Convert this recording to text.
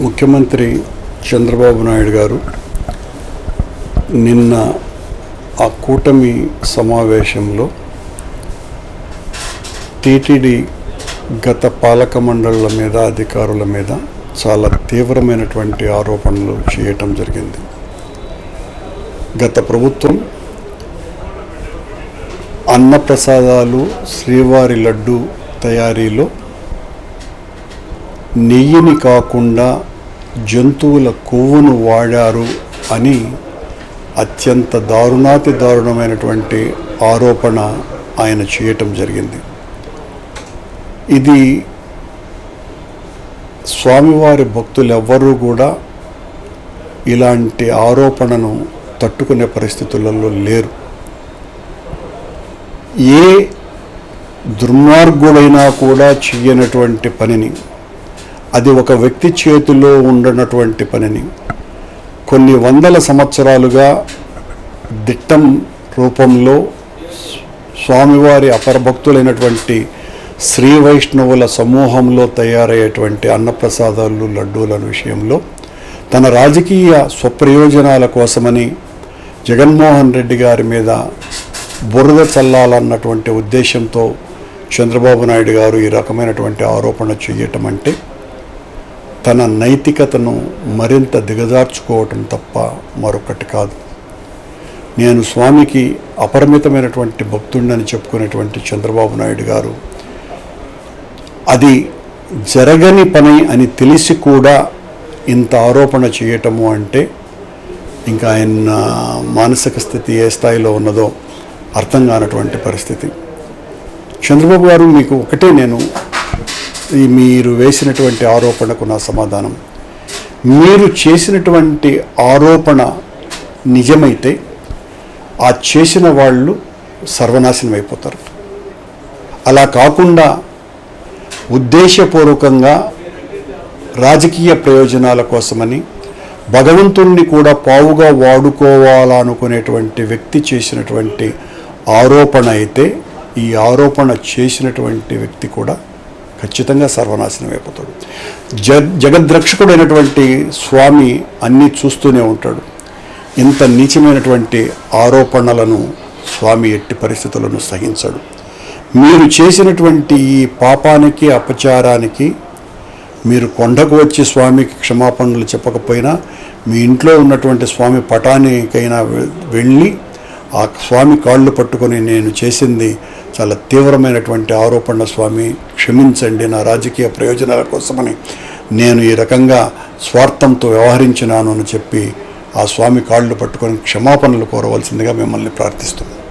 ముఖ్యమంత్రి చంద్రబాబు నాయుడు గారు నిన్న ఆ కూటమి సమావేశంలో టీటీడీ గత పాలక మండళ్ళ మీద అధికారుల మీద చాలా తీవ్రమైనటువంటి ఆరోపణలు చేయటం జరిగింది. గత ప్రభుత్వం అన్నప్రసాదాలు శ్రీవారి లడ్డు తయారీలో నెయ్యిని కాకుండా జంతువుల కొవ్వును వాడారు అని అత్యంత దారుణాతి దారుణమైనటువంటి ఆరోపణ ఆయన చేయటం జరిగింది. ఇది స్వామివారి భక్తులు ఎవ్వరూ కూడా ఇలాంటి ఆరోపణను తట్టుకునే పరిస్థితులలో లేరు. ఏ దుర్మార్గుడైనా కూడా చేయనటువంటి పనిని అది ఒక వ్యక్తి చేతిలో ఉండనటువంటి పనిని. కొన్ని వందల సంవత్సరాలుగా దిట్టం రూపంలో స్వామివారి అపరభక్తులైనటువంటి శ్రీ వైష్ణవుల సమూహంలో తయారయ్యేటువంటి అన్నప్రసాదాలు లడ్డూల విషయంలో తన రాజకీయ స్వప్రయోజనాల కోసమని జగన్మోహన్ రెడ్డి గారి మీద బురద చల్లాలన్నటువంటి ఉద్దేశంతో చంద్రబాబు నాయుడు గారు ఈ రకమైనటువంటి ఆరోపణ చేయటం అంటే తన నైతికతను మరింత దిగజార్చుకోవటం తప్ప మరొకటి కాదు. నేను స్వామికి అపరిమితమైనటువంటి భక్తుడిని చెప్పుకునేటువంటి చంద్రబాబు నాయుడు గారు అది జరగని పని అని తెలిసి కూడా ఇంత ఆరోపణ చేయటము అంటే ఇంకా ఆయన మానసిక స్థితి ఏ స్థాయిలో ఉన్నదో అర్థం కానటువంటి పరిస్థితి. చంద్రబాబు గారు మీకు ఒకటే నేను మీరు వేసినటువంటి ఆరోపణకు నా సమాధానం. మీరు చేసినటువంటి ఆరోపణ నిజమైతే ఆ చేసిన వాళ్ళు సర్వనాశనం అయిపోతారు. అలా కాకుండా ఉద్దేశపూర్వకంగా రాజకీయ ప్రయోజనాల కోసమని భగవంతుణ్ణి కూడా పావుగా వాడుకోవాలనుకునేటువంటి వ్యక్తి చేసినటువంటి ఆరోపణ అయితే ఈ ఆరోపణ చేసినటువంటి వ్యక్తి కూడా ఖచ్చితంగా సర్వనాశనం అయిపోతాడు. జ జగద్రక్షకుడైనటువంటి స్వామి అన్నీ చూస్తూనే ఉంటాడు. ఇంత నీచమైనటువంటి ఆరోపణలను స్వామి ఎట్టి పరిస్థితులను సహించడు. మీరు చేసినటువంటి ఈ పాపానికి అపచారానికి మీరు కొండకు వచ్చి స్వామికి క్షమాపణలు చెప్పకపోయినా మీ ఇంట్లో ఉన్నటువంటి స్వామి పటానికైనా వెళ్ళి ఆ స్వామి కాళ్ళు పట్టుకొని నేను చేసింది చాలా తీవ్రమైనటువంటి ఆరోపణ స్వామి. క్షమించండి నా రాజకీయ ప్రయోజనాల కోసమని నేను ఈ రకంగా స్వార్థంతో వ్యవహరించినాను అని చెప్పి ఆ స్వామి కాళ్ళు పట్టుకొని క్షమాపణలు కోరవలసిందిగా మిమ్మల్ని ప్రార్థిస్తున్నాను.